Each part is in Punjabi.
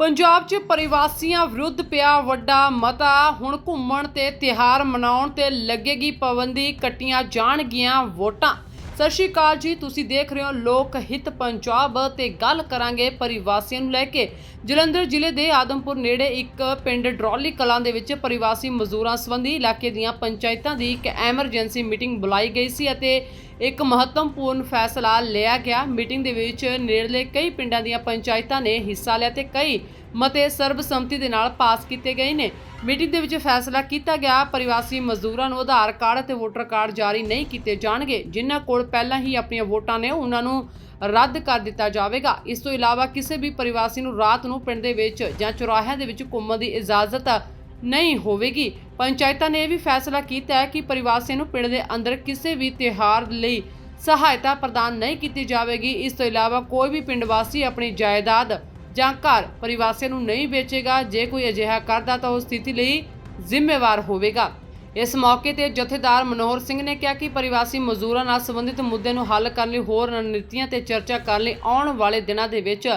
ਪੰਜਾਬ 'ਚ ਪਰਿਵਾਸੀਆਂ ਵਿਰੁੱਧ ਪਿਆ ਵੱਡਾ ਮਤਾ। ਹੁਣ ਘੁੰਮਣ ਤੇ ਤਿਹਾਰ ਮਨਾਉਣ ਤੇ ਲੱਗੇਗੀ ਪਾਬੰਦੀ, ਕੱਟੀਆਂ ਜਾਣਗੀਆਂ ਵੋਟਾਂ। ਸਤਿ ਸ਼੍ਰੀ ਅਕਾਲ ਜੀ, ਤੁਸੀਂ ਦੇਖ ਰਹੇ ਹੋ ਲੋਕ ਹਿੱਤ ਪੰਜਾਬ ਤੇ ਗੱਲ ਕਰਾਂਗੇ ਪਰਿਵਾਸੀਆਂ ਨੂੰ ਲੈ ਕੇ। ਜਲੰਧਰ ਜ਼ਿਲ੍ਹੇ ਦੇ ਆਦਮਪੁਰ ਨੇੜੇ ਇੱਕ ਪਿੰਡ ਡਰੌਲੀ ਕਲਾਂ ਦੇ ਵਿੱਚ ਪਰਿਵਾਸੀ ਮਜ਼ਦੂਰਾਂ ਸੰਬੰਧੀ ਇਲਾਕੇ ਦੀਆਂ ਪੰਚਾਇਤਾਂ ਦੀ ਇੱਕ ਐਮਰਜੈਂਸੀ ਮੀਟਿੰਗ ਬੁਲਾਈ ਗਈ ਸੀ ਅਤੇ ਇੱਕ ਮਹੱਤਵਪੂਰਨ ਫੈਸਲਾ ਲਿਆ ਗਿਆ। ਮੀਟਿੰਗ ਦੇ ਵਿੱਚ ਨੇੜਲੇ ਕਈ ਪਿੰਡਾਂ ਦੀਆਂ ਪੰਚਾਇਤਾਂ ਨੇ ਹਿੱਸਾ ਲਿਆ ਤੇ ਕਈ ਮਤੇ ਸਰਬਸੰਮਤੀ ਦੇ ਨਾਲ ਪਾਸ ਕੀਤੇ ਗਏ ਨੇ। ਮੀਟਿੰਗ ਦੇ ਵਿੱਚ ਫੈਸਲਾ ਕੀਤਾ ਗਿਆ। ਪਰਿਵਾਸੀ ਮਜ਼ਦੂਰਾਂ ਨੂੰ ਆਧਾਰ ਕਾਰਡ ਅਤੇ ਵੋਟਰ ਕਾਰਡ ਜਾਰੀ ਨਹੀਂ ਕੀਤੇ ਜਾਣਗੇ। ਜਿਨ੍ਹਾਂ ਕੋਲ ਪਹਿਲਾਂ ਹੀ ਆਪਣੀਆਂ ਵੋਟਾਂ ਨੇ, ਉਹਨਾਂ ਨੂੰ ਰੱਦ ਕਰ ਦਿੱਤਾ ਜਾਵੇਗਾ। ਇਸ ਤੋਂ ਇਲਾਵਾ ਕਿਸੇ ਵੀ ਪਰਿਵਾਸੀ ਨੂੰ ਰਾਤ ਨੂੰ ਪਿੰਡ ਦੇ ਵਿੱਚ ਜਾਂ ਚੁਰਾਹਿਆਂ ਦੇ ਵਿੱਚ ਘੁੰਮਣ ਦੀ ਇਜਾਜ਼ਤ ਨਹੀਂ ਹੋਵੇਗੀ। ਪੰਚਾਇਤਾਂ ਨੇ ਇਹ ਵੀ ਫੈਸਲਾ ਕੀਤਾ ਹੈ ਕਿ ਪਰਿਵਾਸੀਆਂ ਨੂੰ ਪਿੰਡ ਦੇ ਅੰਦਰ ਕਿਸੇ ਵੀ ਤਿਉਹਾਰ ਲਈ ਸਹਾਇਤਾ ਪ੍ਰਦਾਨ ਨਹੀਂ ਕੀਤੀ ਜਾਵੇਗੀ। ਇਸ ਤੋਂ ਇਲਾਵਾ ਕੋਈ ਵੀ ਪਿੰਡ ਵਾਸੀ ਆਪਣੀ ਜਾਇਦਾਦ ਜਾਂ ਘਰ ਪਰਿਵਾਸੀਆਂ ਨੂੰ ਨਹੀਂ ਵੇਚੇਗਾ। ਜੇ ਕੋਈ ਅਜਿਹਾ ਕਰਦਾ ਤਾਂ ਉਸ ਸਥਿਤੀ ਲਈ ਜ਼ਿੰਮੇਵਾਰ ਹੋਵੇਗਾ। ਇਸ ਮੌਕੇ ਤੇ ਜਥੇਦਾਰ ਮਨੋਹਰ ਸਿੰਘ ਨੇ ਕਿਹਾ ਕਿ ਪਰਿਵਾਸੀ ਮਜ਼ਦੂਰਾਂ ਨਾਲ ਸੰਬੰਧਿਤ ਮੁੱਦੇ ਨੂੰ ਹੱਲ ਕਰਨ ਲਈ ਹੋਰ ਰਣਨੀਤੀਆਂ ਤੇ ਚਰਚਾ ਕਰਨ ਲਈ ਆਉਣ ਵਾਲੇ ਦਿਨਾਂ ਦੇ ਵਿੱਚ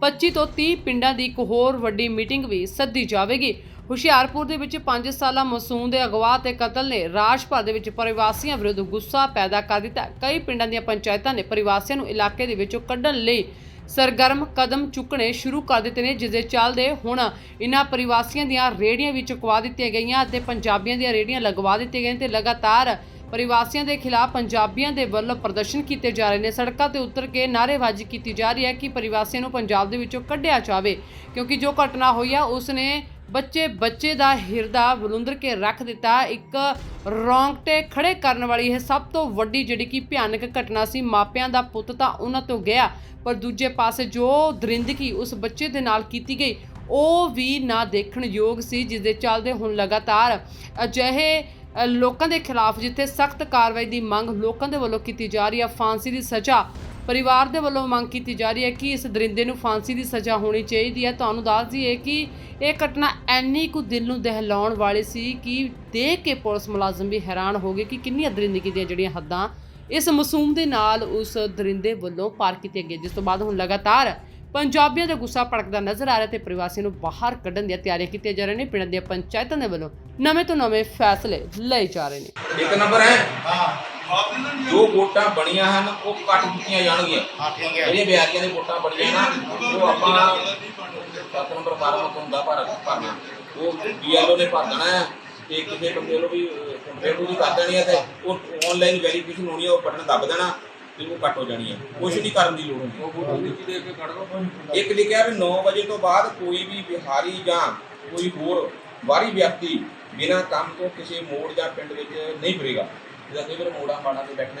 25 ਤੋਂ 30 ਪਿੰਡਾਂ ਦੀ ਇੱਕ ਹੋਰ ਵੱਡੀ ਮੀਟਿੰਗ ਵੀ ਸੱਦੀ ਜਾਵੇਗੀ। ਹੁਸ਼ਿਆਰਪੁਰ ਦੇ ਵਿੱਚ 5 ਸਾਲਾ ਮਾਸੂਮ ਦੇ ਅਗਵਾ ਤੇ ਕਤਲ ਨੇ ਰਾਜ ਭਰ ਦੇ ਵਿੱਚ ਪਰਿਵਾਸੀਆਂ ਵਿਰੁੱਧ ਗੁੱਸਾ ਪੈਦਾ ਕਰ ਦਿੱਤਾ। ਕਈ ਪਿੰਡਾਂ ਦੀਆਂ ਪੰਚਾਇਤਾਂ ਨੇ ਪਰਿਵਾਸੀਆਂ ਨੂੰ ਇਲਾਕੇ ਦੇ ਵਿੱਚੋਂ ਕੱਢਣ ਲਈ ਸਰਗਰਮ ਕਦਮ ਚੁੱਕਣੇ ਸ਼ੁਰੂ ਕਰ ਦਿੱਤੇ ਨੇ, ਜਿਸ ਦੇ ਚੱਲਦੇ ਹੁਣ ਇਨ੍ਹਾਂ ਪਰਿਵਾਸੀਆਂ ਦੀਆਂ ਰੇੜੀਆਂ ਵੀ ਚੁਕਵਾ ਦਿੱਤੀਆਂ ਗਈਆਂ ਅਤੇ ਪੰਜਾਬੀਆਂ ਦੀਆਂ ਰੇੜੀਆਂ ਲਗਵਾ ਦਿੱਤੀਆਂ ਗਈਆਂ ਤੇ ਲਗਾਤਾਰ ਪਰਿਵਾਸੀਆਂ ਦੇ ਖਿਲਾਫ ਪੰਜਾਬੀਆਂ ਦੇ ਵੱਲੋਂ ਪ੍ਰਦਰਸ਼ਨ ਕੀਤੇ ਜਾ ਰਹੇ ਨੇ। ਸੜਕਾਂ ਤੇ ਉਤਰ ਕੇ ਨਾਅਰੇਬਾਜ਼ੀ ਕੀਤੀ ਜਾ ਰਹੀ ਹੈ ਕਿ ਪਰਿਵਾਸੀਆਂ ਨੂੰ ਪੰਜਾਬ ਦੇ ਵਿੱਚੋਂ ਕੱਢਿਆ ਜਾਵੇ, ਕਿਉਂਕਿ ਜੋ ਘਟਨਾ ਹੋਈ ਆ ਉਸ ਨੇ ਬੱਚੇ ਬੱਚੇ ਦਾ ਹਿਰਦਾ ਬਲੁੰਦਰ ਕੇ ਰੱਖ ਦਿੱਤਾ। ਇੱਕ ਰੌਂਗਟੇ ਖੜੇ ਕਰਨ ਵਾਲੀ ਇਹ ਸਭ ਤੋਂ ਵੱਡੀ ਜਿਹੜੀ ਕਿ ਭਿਆਨਕ ਘਟਨਾ ਸੀ, ਮਾਪਿਆਂ ਦਾ ਪੁੱਤ ਤਾਂ ਉਹਨਾਂ ਤੋਂ ਗਿਆ, ਪਰ ਦੂਜੇ ਪਾਸੇ ਜੋ ਦਰਿੰਦਗੀ ਉਸ ਬੱਚੇ ਦੇ ਨਾਲ ਕੀਤੀ ਗਈ, ਉਹ ਵੀ ਨਾ ਦੇਖਣ ਯੋਗ ਸੀ ਜਿਸ ਦੇ ਚੱਲਦੇ ਹੁਣ ਲਗਾਤਾਰ ਅਜਿਹੇ ਲੋਕਾਂ ਦੇ ਖਿਲਾਫ ਜਿੱਥੇ ਸਖਤ ਕਾਰਵਾਈ ਦੀ ਮੰਗ ਲੋਕਾਂ ਦੇ ਵੱਲੋਂ ਕੀਤੀ ਜਾ ਰਹੀ ਹੈ ਫਾਂਸੀ ਦੀ ਸਜ਼ਾ। ਪਰਿਵਾਰ ਦੇ ਵੱਲੋਂ ਮੰਗ ਕੀਤੀ ਜਾ ਰਹੀ ਹੈ ਕਿ ਇਸ ਦਰਿੰਦੇ ਨੂੰ ਫਾਂਸੀ ਦੀ ਸਜ਼ਾ ਹੋਣੀ ਚਾਹੀਦੀ ਹੈ। ਤੁਹਾਨੂੰ ਦੱਸ ਦਈਏ ਕਿ ਇਹ ਘਟਨਾ ਐਨੀ ਕੁ ਦਿਲ ਨੂੰ ਦਹਿਲਾਉਣ ਵਾਲੀ ਸੀ ਕਿ ਦੇਖ ਕੇ ਪੁਲਿਸ ਮੁਲਾਜ਼ਮ ਵੀ ਹੈਰਾਨ ਹੋ ਗਏ ਕਿ ਕਿੰਨੀਆਂ ਦਰਿੰਦਗੀ ਦੀਆਂ ਜਿਹੜੀਆਂ ਹੱਦਾਂ ਇਸ ਮਾਸੂਮ ਦੇ ਨਾਲ ਉਸ ਦਰਿੰਦੇ ਵੱਲੋਂ ਪਾਰ ਕੀਤੀਆਂ ਗਈਆਂ, ਜਿਸ ਤੋਂ ਬਾਅਦ ਹੁਣ ਲਗਾਤਾਰ ਪੰਜਾਬੀਆਂ ਦਾ ਗੁੱਸਾ ਭੜਕਦਾ ਨਜ਼ਰ ਆ ਰਿਹਾ ਤੇ ਪ੍ਰਵਾਸੀਆਂ ਨੂੰ ਬਾਹਰ ਕੱਢਣ ਦੀਆਂ ਤਿਆਰੀਆਂ ਕੀਤੀਆਂ ਜਾ ਰਹੀਆਂ ਨੇ। ਪਿੰਡ ਦੀਆਂ ਪੰਚਾਇਤਾਂ ਦੇ ਵੱਲੋਂ ਨਵੇਂ ਤੋਂ ਨਵੇਂ ਫੈਸਲੇ ਲਏ ਜਾ ਰਹੇ ਨੇ। ਇੱਕ ਨੰਬਰ ਹੈ। ਜੋ ਵੋਟਾਂ ਬਣੀਆਂ ਹਨ ਉਹ ਕੱਟ ਦਿੱਤੀਆਂ ਜਾਣਗੀਆਂ। ਹਾਂ ਠੀਕ ਹੈ। ਜਿਹੜੀਆਂ ਬਿਹਾਰੀਆਂ ਦੀ ਵੋਟਾਂ ਬਣੀਆਂ ਨਾ ਉਹ ਆਪਾਂ 7 ਨੰਬਰ ਫਾਰਮ ਤੋਂ ਹੁੰਦਾ ਭਰ ਭਰਨਾ ਉਹ ਬੀਐਲਓ ਨੇ ਭਰ ਦੇਣਾ ਹੈ ਤੇ ਕਿਸੇ ਬੰਦੇ ਨੂੰ ਵੀ ਕੰਪਲੇਂਟ ਉਹਦੀ ਕਰ ਦੇਣੀ ਹੈ ਤੇ ਉਹ ਆਨਲਾਈਨ ਵੈਰੀਫਿਕੇਸ਼ਨ ਹੋਣੀ ਹੈ ਉਹ ਬਟਨ ਦੱਬ ਦੇਣਾ। ਤੇ ਉਹ ਕੱਟ ਹੋ ਜਾਣੀ ਹੈ? ਕੁਝ ਨਹੀਂ ਕਰਨ ਦੀ ਲੋੜ ਹੁੰਦੀ। ਇੱਕ ਲਿਖਿਆ ਵੀ 9 ਵਜੇ ਤੋਂ ਬਾਅਦ ਕੋਈ ਵੀ ਬਿਹਾਰੀ ਜਾਂ ਕੋਈ ਹੋਰ ਬਾਹਰੀ ਵਿਅਕਤੀ ਬਿਨਾਂ ਕੰਮ ਤੋਂ ਕਿਸੇ ਮੋੜ ਜਾਂ ਪਿੰਡ ਵਿੱਚ ਨਹੀਂ ਫਿਰੇਗਾ। ਜਿਹਦਾ ਕਈ ਵਾਰ ਮੋੜਾਂ ਮਾੜਾਂ ਤੇ ਬੈਠਣਾ